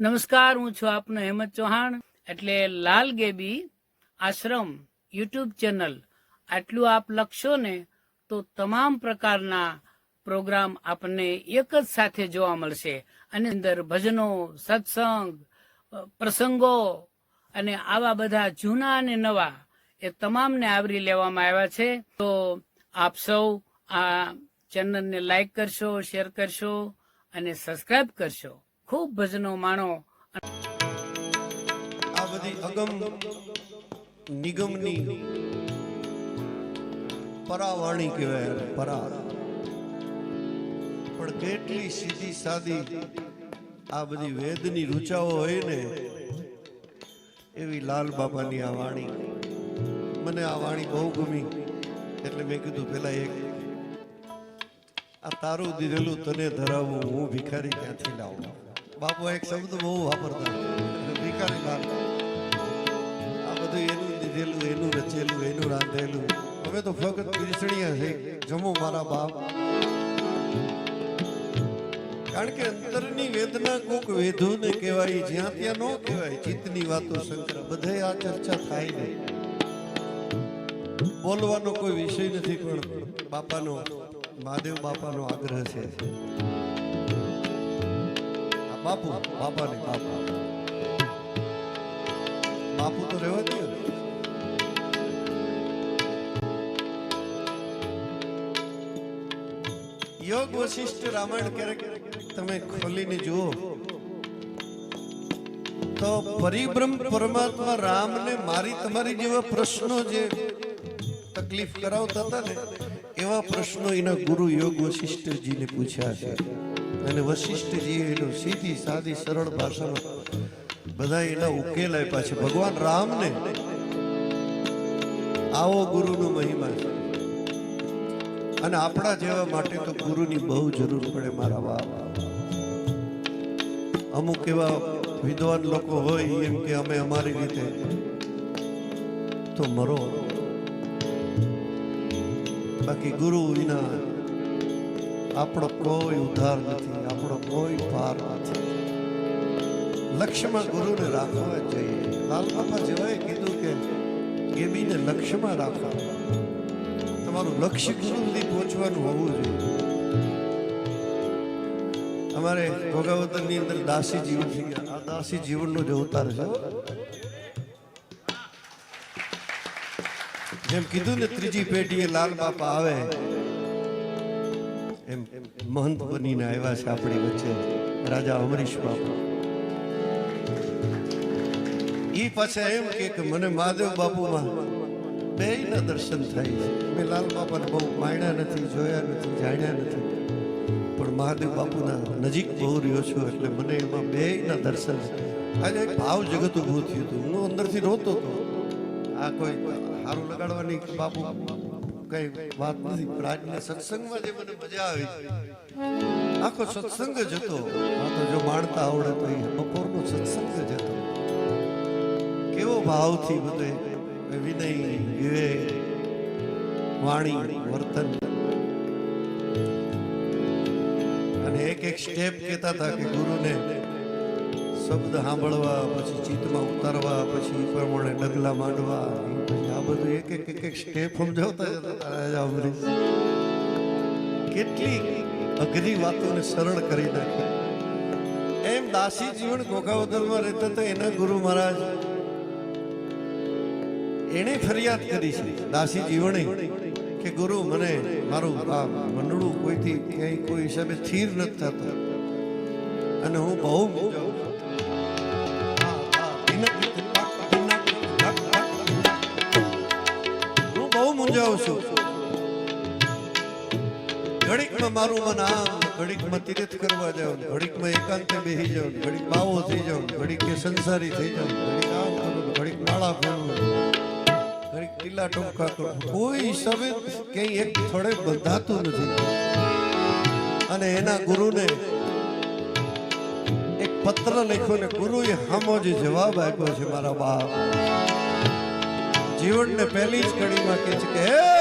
નમસ્કાર, હું છું આપનો હેમંત ચૌહાણ. એટલે લાલ ગેબી આશ્રમ યુટ્યુબ ચેનલ આટલું આપ લખશો ને તો તમામ પ્રકારના પ્રોગ્રામ આપણને એક જ સાથે જોવા મળશે. અને અંદર ભજનો, સત્સંગ પ્રસંગો અને આવા બધા જૂના અને નવા એ તમામને આવરી લેવામાં આવ્યા છે. તો આપ સૌ આ ચેનલને લાઈક કરશો, શેર કરશો અને સબસ્ક્રાઈબ કરશો. ખૂબ ભજનો માણો. આ બધી અગમ નિગમની પરાવાણી કહેવાય પરા પણ કેટલી સીધી સાદી આ બધી વેદની રૂચાઓ હોય ને, એવી લાલ બાબાની આ વાણી. મને આ વાણી બહુ ગમી, એટલે મેં કીધું પેલા એક, આ તારું દીધેલું તને ધરાવવું હું ભિખારી ક્યાંથી લાવું? બાપુ, એક શબ્દ બહુ વાપરતા ભિકારી લાલ આ બધું એનું દીધેલું એનું રચેલું એનું રાંધેલું હવે તો ફક્ત પીરસણીયા છે. જમો મારા બાપ. કારણ કે અંતરની વેદના કોક વેધો ને કહેવાય, જ્યાં ત્યાં ન કહેવાય. ચિત્તની વાતો શંકર, બધે આ ચર્ચા થાય ને બોલવાનો કોઈ વિષય નથી, પણ બાપાનો, મહાદેવ બાપાનો આગ્રહ છે. આ બાપુ, બાપાને બાપા. બાપુ તો રહેવા દે યોગ વશિષ્ઠ રામાયણ ક્યારેક તમે ખોલીને જુઓ, તો પરિબ્રહ્મ પરમાત્મા રામને મારી તમારી જેવા પ્રશ્નો જે તકલીફ કરાવતા હતા ને, એવા પ્રશ્નો એના ગુરુ યોગ વશિષ્ઠજીને પૂછ્યા છે. અને વશિષ્ઠજી એનું સીધી સાદી સરળ ભાષામાં બધા એના ઉકેલ આપ્યા છે. ભગવાન રામને આવો ગુરુનો મહિમા છે. અને આપણા જેવા માટે તો ગુરુની બહુ જરૂર પડે મારા બાપ. અમુક એવા વિદ્વાન લોકો હોય એમ કે અમે અમારી રીતે તો મરો. બાકી ગુરુ વિના આપણો કોઈ ઉદ્ધાર નથી, આપણો કોઈ પાર નથી. લક્ષ્યમાં ગુરુને રાખવા જ જોઈએ. લાલ બાપા જેવાએ કીધું કે ગેબીને લક્ષ્યમાં રાખો તમારું લક્ષ્ય સુધી પહોંચવાનું હોવું જોઈએ. અમારે ભોગાવતરની અંદર દાસી જીવન થઈ ગયા આ દાસી જીવનનો જે અવતાર છે. જેમ કીધું ને ત્રીજી પેઢીએ લાલ બાપા આવે એમ મહંત બનીને આવ્યા છે આપણી વચ્ચે. રાજા અમરીશ બાપુ. ઈ પાછા એમ કે મને મહાદેવ બાપુમાં બે દર્શન થાય છે. મેં લાલ બાપાને બહુ માણ્યા નથી, જોયા નથી, જાણ્યા નથી. પણ મહાદેવ બાપુના નજીક બહુ રહ્યો છું એટલે મને એમાં બે દર્શન આજે એક ભાવ જગત ઊભું થયું હતું. હું અંદરથી રોતો હતો આ કોઈ સારું લગાડવાની બાપુ કઈ વાત નથી. પણ સત્સંગમાં જે મને મજા આવી. આખો સત્સંગ જ હતો. આ તો જો માણતા આવડે તો એ બપોરનો સત્સંગ જ હતો. કેવો ભાવથી બધે વિનય, વિવેક, વાણી, વર્તન. અને એક એક સ્ટેપ કહેતા હતા કે ગુરુને શબ્દ સાંભળવા, પછી ચિત્તમાં ઉતારવા, પછી પ્રમાણે ડગલા માંડવા પછી બધું એક એક એક એક સ્ટેપ સમજાવતા કેટલી અઘરી વાતોને સરળ કરી નાખી. એમ દાસી જીવન ગોગાવદરમાં રહેતા હતા એના ગુરુ મહારાજ એણે ફરિયાદ કરી છે દાસી જીવણે કે ગુરુ, મને મારું આ મંડળું કોઈથી ક્યાંય કોઈ હિસાબે સ્થિર નથી થતા. અને હું બહુ બહુ છું. ઘડીકમાં મારું મન આમ, ઘડીકમાં તીર્થ કરવા જાઉં, ઘડીકમાં એકાંત બેસી જાઉં, ઘડીક બાવો થઈ જાઉં, ઘડીક સંસારી થઈ જાઉં, ઘડીક આમ કરું, ઘડીક માળા ફેરવું ઘડીક ટીલા ટોપકા કરું. કોઈ હિસાબે ક્યાંય એક થોડે બંધાતું નથી. અને એના ગુરુને એક પત્ર લખ્યો ને, ગુરુએ હામો જે જવાબ આપ્યો છે મારા બાપ. જીવનને પહેલી જ કડીમાં કહે છે કે હે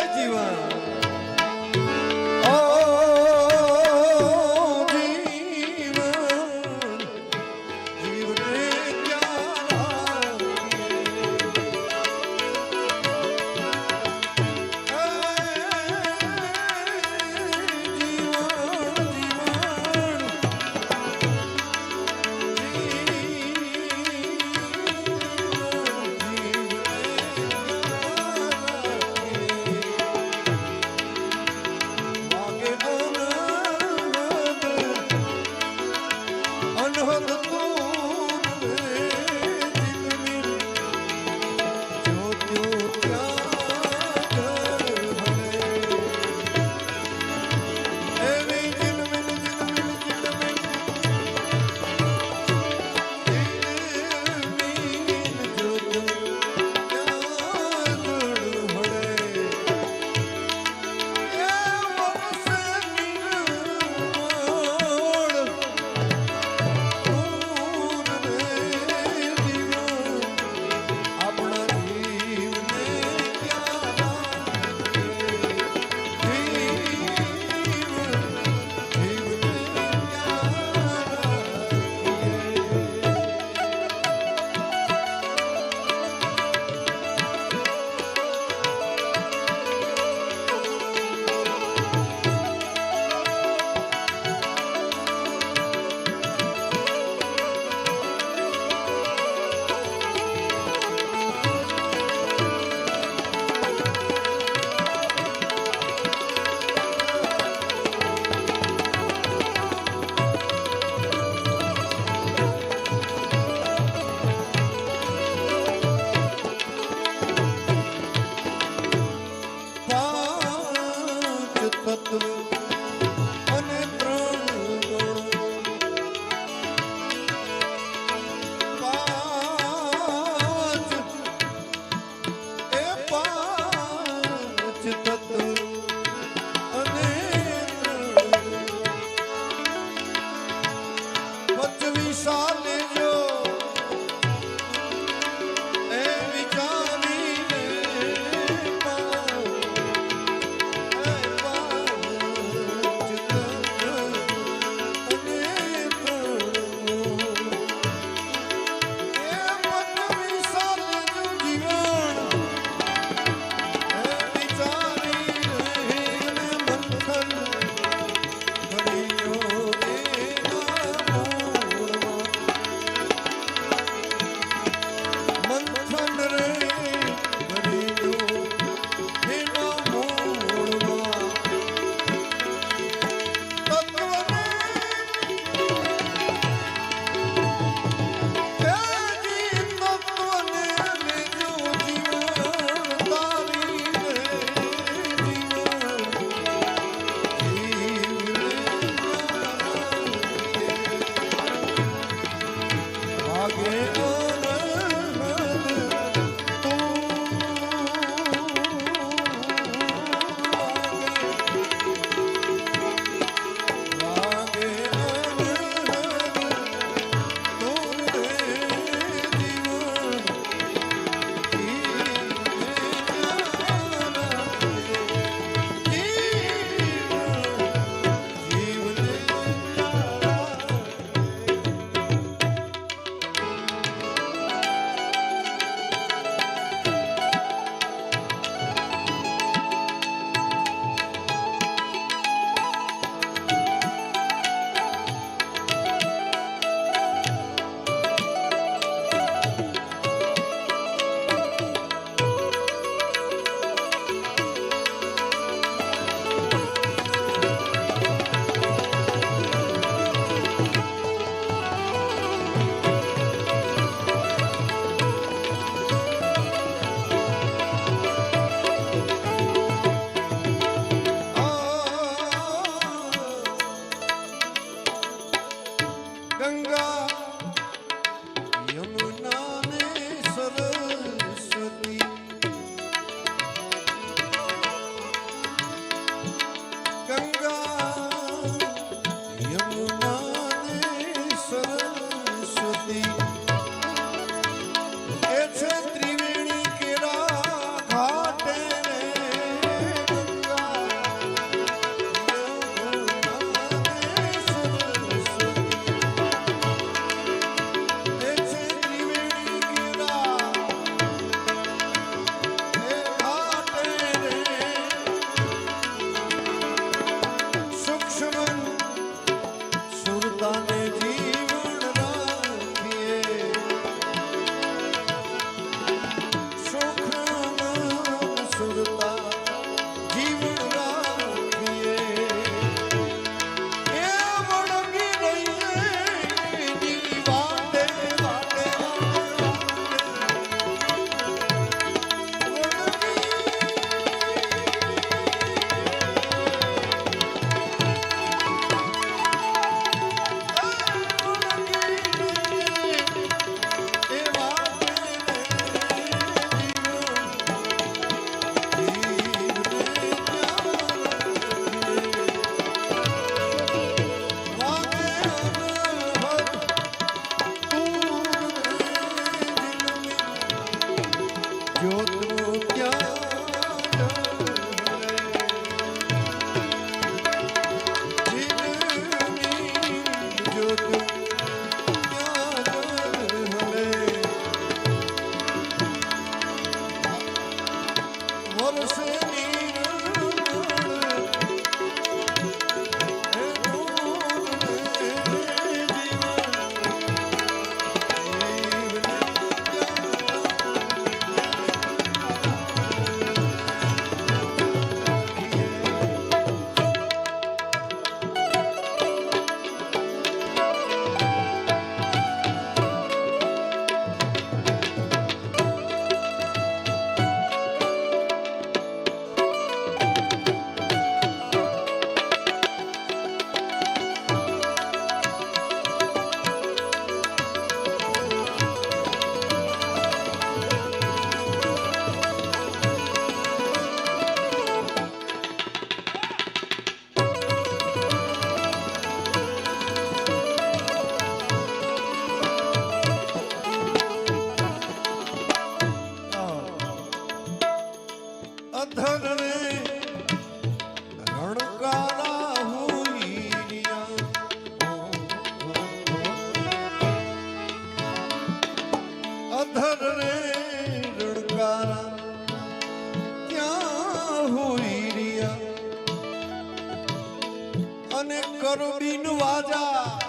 અને કરબીન વાજા.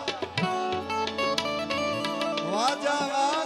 વાજા વાજા.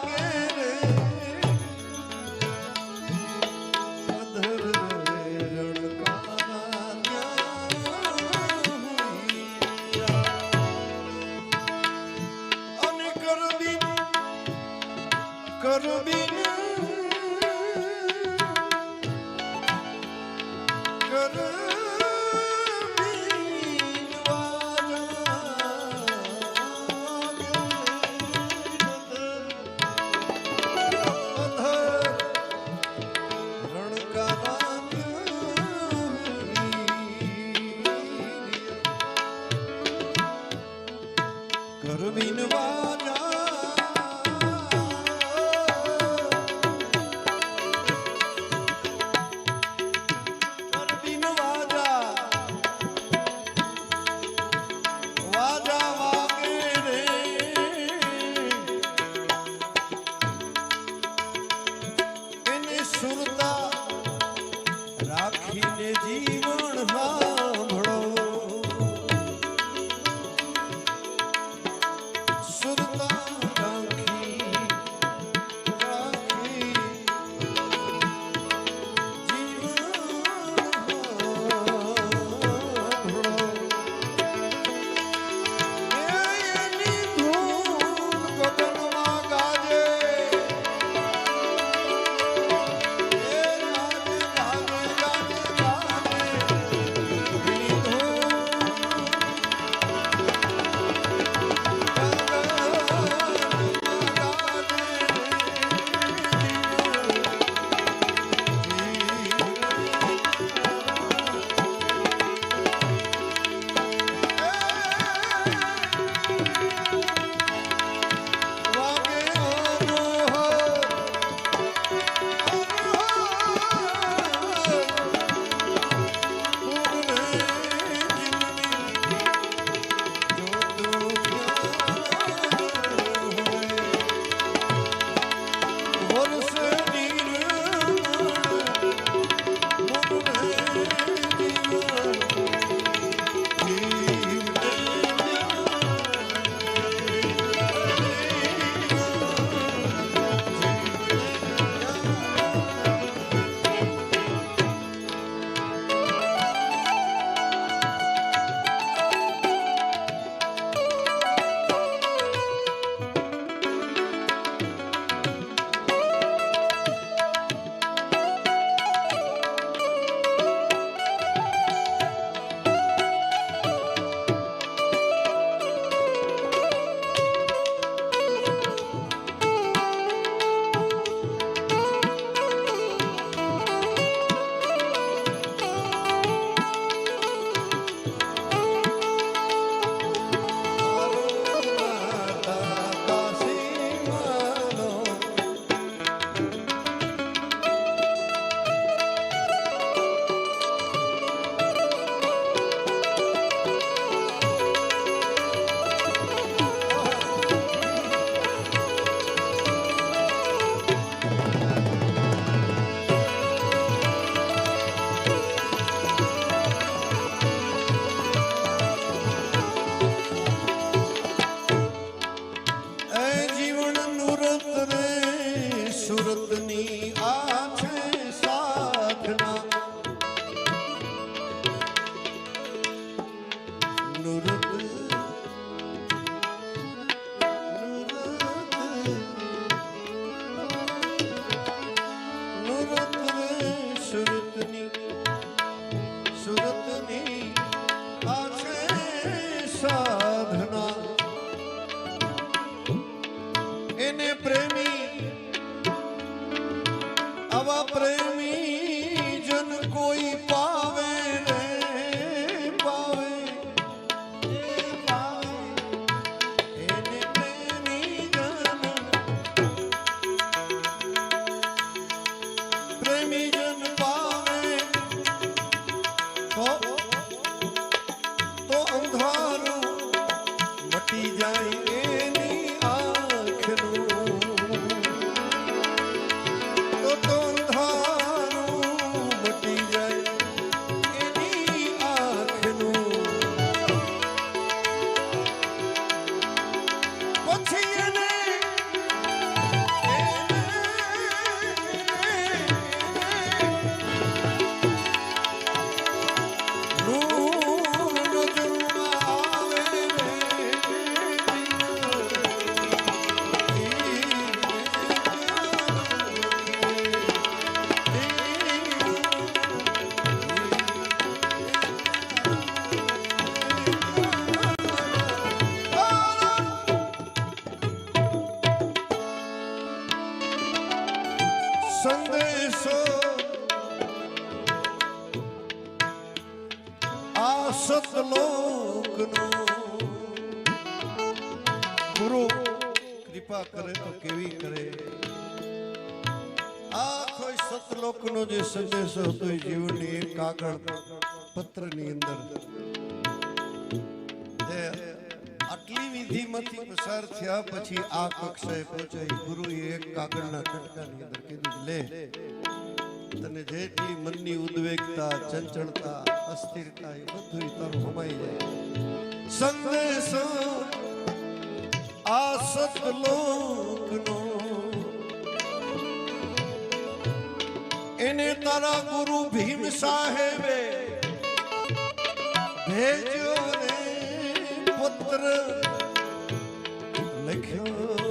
સંદેશો આ સતલોકનો ગુરુ કૃપા કરે તો કેવી કરે આ કોઈ સતલોકનો જે સંદેશો હતો એ જીવનની એક કાગળ પત્રની અંદર વિધિમાંથી પસાર થયા પછી આ કક્ષાએ પહોંચાઈ ગુરુએ એક કાગળના કટકાની અંદર કીધું લે, તને જેટલી મનની ઉદ્વેગતા, ચંચળતા, અસ્થિરતા એ બધું તારું સમાઈ જાય. સંદેશો આ સતલોકનો એને તારા ગુરુ ભીમ સાહેબે ભેજ્યો રે પુત્ર લખ્યો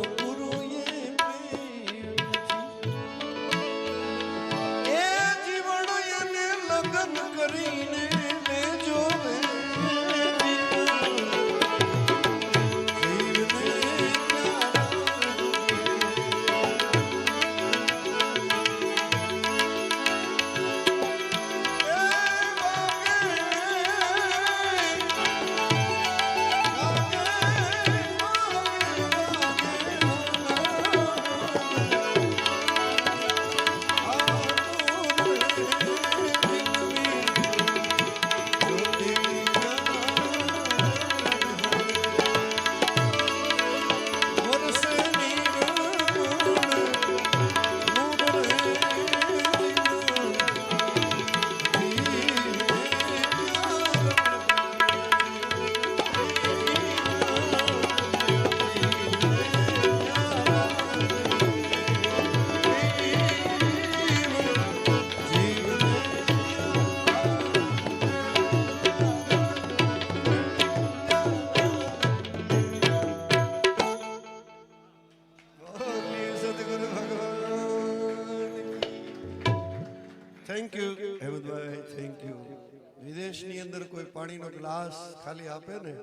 પાણીનો ગ્લાસ ખાલી આપે ને,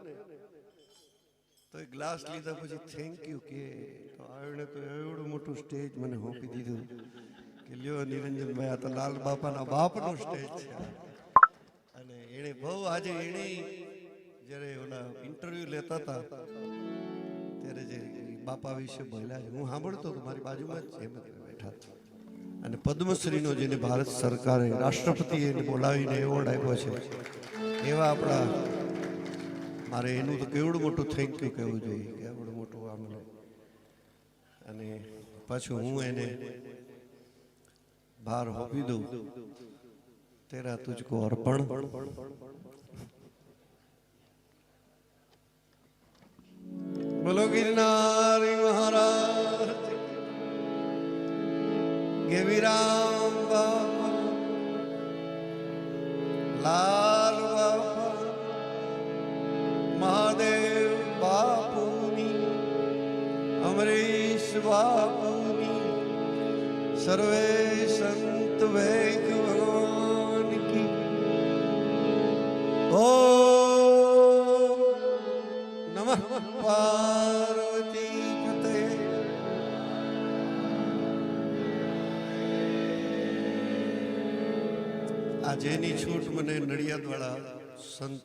તો એ ગ્લાસ લીધા પછી થેન્ક યુ કે, તો આવીને તો એવડું મોટું સ્ટેજ મને હોપી દીધું કે લ્યો નિરંજનભાઈ, આ તો લાલ બાપાના બાપનું સ્ટેજ છે. અને એણે બહુ આજે એણે જ્યારે ઓલા ઇન્ટરવ્યુ લેતા હતા, ત્યારે જે બાપા વિશે બોલ્યા હું સાંભળતો હતો, મારી બાજુમાં જ છે બેઠા. હતા અને પદ્મશ્રીનો જેને ભારત સરકારે રાષ્ટ્રપતિએ બોલાવીને એવોર્ડ આપ્યો છે એવા આપણા મારે એનું તો કેવડું મોટું થેન્ક યુ કહેવું જોઈએ. કેવડું મોટું આમને અને પાછું હું એને બહાર હોપી દઉં. તેરા તુજકો અર્પણ. બોલો ગિરનારી મહારાજ. ગેવીરામ બાપા. લાલ બાપા મહાદેવ બાપુની અમરીશ બાપુની સર્વે સંત વૈક ભગવાન કી ઓ નમઃ પાર્વતી જેની છૂટ મને નડિયાદ વાળા સંત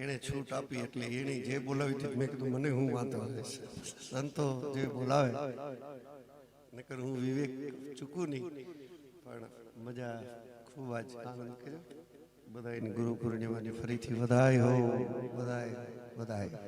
એણે છૂટ આપી એટલે એણે જે બોલાવી હતી, મેં કીધું, મને હું વાંધો આવે છે. સંતો જે બોલાવે, નકર હું વિવેક ચૂકું નહીં, પણ મજા ખૂબ આજ આનંદ કર્યો. બધાની ગુરુ પૂર્ણિમાની ફરીથી વધાય હો, વધાય વધાય.